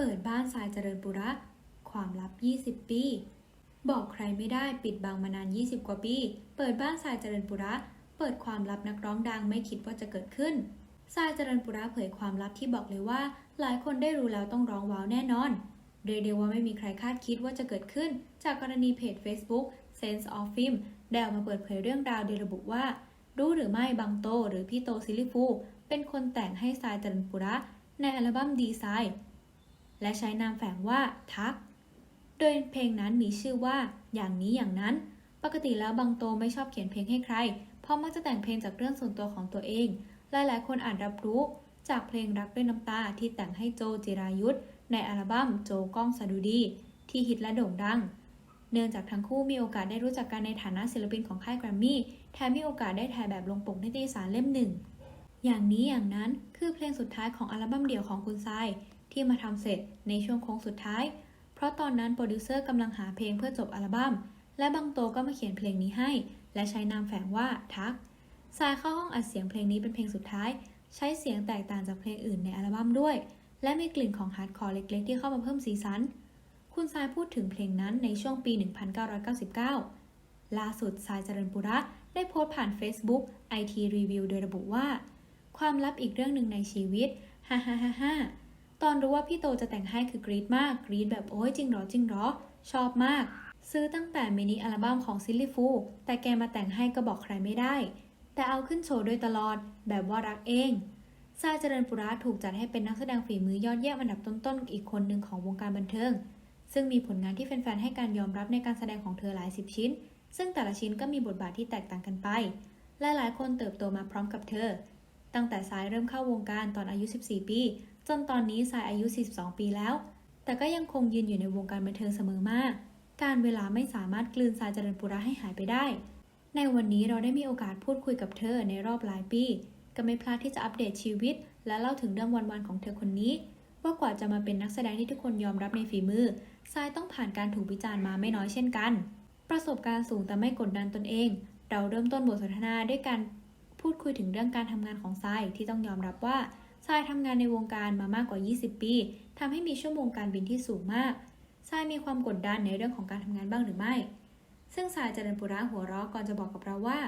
เปิดบ้านทรายเจริญปุระ ความลับ 20 ปี บอกใครไม่ได้ปิดบังมานาน 20 กว่าปี เปิดบ้านทรายเจริญปุระ เปิดความลับนักร้องดังไม่คิดว่าจะเกิดขึ้นทรายเจริญปุระเผยความลับที่บอกเลยว่า หลายคนได้รู้แล้วต้องร้องว้าวแน่นอนเรียกได้ว่าไม่มีใครคาดคิดว่าจะเกิดขึ้น จากกรณีเพจ Facebook Sense of Film ได้ออกมาเปิดเผยเรื่องราวโดยระบุว่า รู้หรือไม่บางโตหรือพี่โตซิลิฟู เป็นคนแต่งให้ทรายเจริญปุระ ในอัลบั้มดีไซน์ และใช้นามแฝงว่าทัก โดยเพลงนั้นมีชื่อว่า อย่างนี้อย่างนั้น ปกติแล้วบางโตไม่ชอบเขียนเพลงให้ใคร เพราะมักจะแต่งเพลงจากเรื่องส่วนตัวของตัวเอง หลายๆ คนอาจรับรู้จากเพลงรักด้วยน้ำตาที่แต่งให้โจจิรายุทธในอัลบั้มโจก้องสะดุดี ที่ฮิตและโด่งดัง เนื่องจากทั้งคู่มีโอกาสได้รู้จักกันในฐานะศิลปินของค่ายแกรมมี่แถมมีโอกาสได้ถ่ายแบบลงปกนิตยสารเล่มหนึ่งอย่างนี้อย่างนั้นคือเพลงสุดท้ายของอัลบั้มเดี่ยวของคุณทราย ที่มาทำเสร็จในช่วงโค้งสุดท้าย เพราะตอนนั้นโปรดิวเซอร์กำลังหาเพลงเพื่อจบอัลบั้ม และบางโตก็มาเขียนเพลงนี้ให้ และใช้นามแฝงว่าทักทรายเข้าห้องอัดเสียงเพลงนี้เป็นเพลงสุดท้าย ใช้เสียงแตกต่างจากเพลงอื่นในอัลบั้มด้วย และมีกลิ่นของฮาร์ดคอร์เล็ก ๆ ที่เข้ามาเพิ่มสีสัน คุณทรายพูดถึงเพลงนั้นในช่วงปี 1999 ล่าสุดทรายเจริญปุระได้โพสต์ผ่าน Facebook IT Review โดยระบุว่า ความลับอีกเรื่องหนึ่งในชีวิต ฮ่าฮ่าฮ่า ตอนรู้ว่าพี่โตจะแต่งให้คือกรี๊ดมากกรี๊ดแบบโอ้ยจริงหรอจริงหรอ ชอบมาก ซื้อตั้งแต่มินิอัลบั้มของซิลลี่ฟูแต่แกมาแต่งให้ก็บอกใครไม่ได้ แต่เอาขึ้นโชว์โดยตลอด แบบว่ารักเองทราเจริญปุระถูกจัดให้เป็นนักแสดงฝีมือยอดเยี่ยมอันดับต้นๆอีกคนหนึ่งของวงการบันเทิง ซึ่งมีผลงานที่แฟนๆให้การยอมรับในการแสดงของเธอหลายสิบชิ้น ซึ่งแต่ละชิ้นก็มีบทบาทที่แตกต่างกันไปและหลายคนเติบโตมาพร้อมกับเธอ ตั้งแต่สายเริ่มเข้าวงการตอนอายุ 14 ปี จนตอนนี้สายอายุ 42 ปีแล้ว แต่ก็ยังคงยืนอยู่ในวงการบันเทิงเสมอมา การเวลาไม่สามารถกลืนสายเจริญปุระให้หายไปได้ ในวันนี้เราได้มีโอกาสพูดคุยกับเธอในรอบหลายปี ก็ไม่พลาดที่จะอัปเดตชีวิต และเล่าถึงเรื่องวันๆของเธอคนนี้ ว่ากว่าจะมาเป็นนักแสดงที่ทุกคนยอมรับในฝีมือทรายต้องผ่านการถูกวิจารณ์มาไม่น้อยเช่นกัน ประสบการณ์สูงแต่ไม่กดดันตนเอง เราเริ่มต้นบทสนทนาด้วยการพูดคุยถึงเรื่องการทำงานของทรายที่ต้องยอมรับว่า ทรายทำงานในวงการมามากกว่า 20 ปีทำให้มีชั่วโมงการบินที่สูงมากทรายมีความกดดันในเรื่องของการทำงานบ้างหรือไม่ ซึ่งทรายเจริญปุระหัวเราะก่อนจะบอกกับเราว่า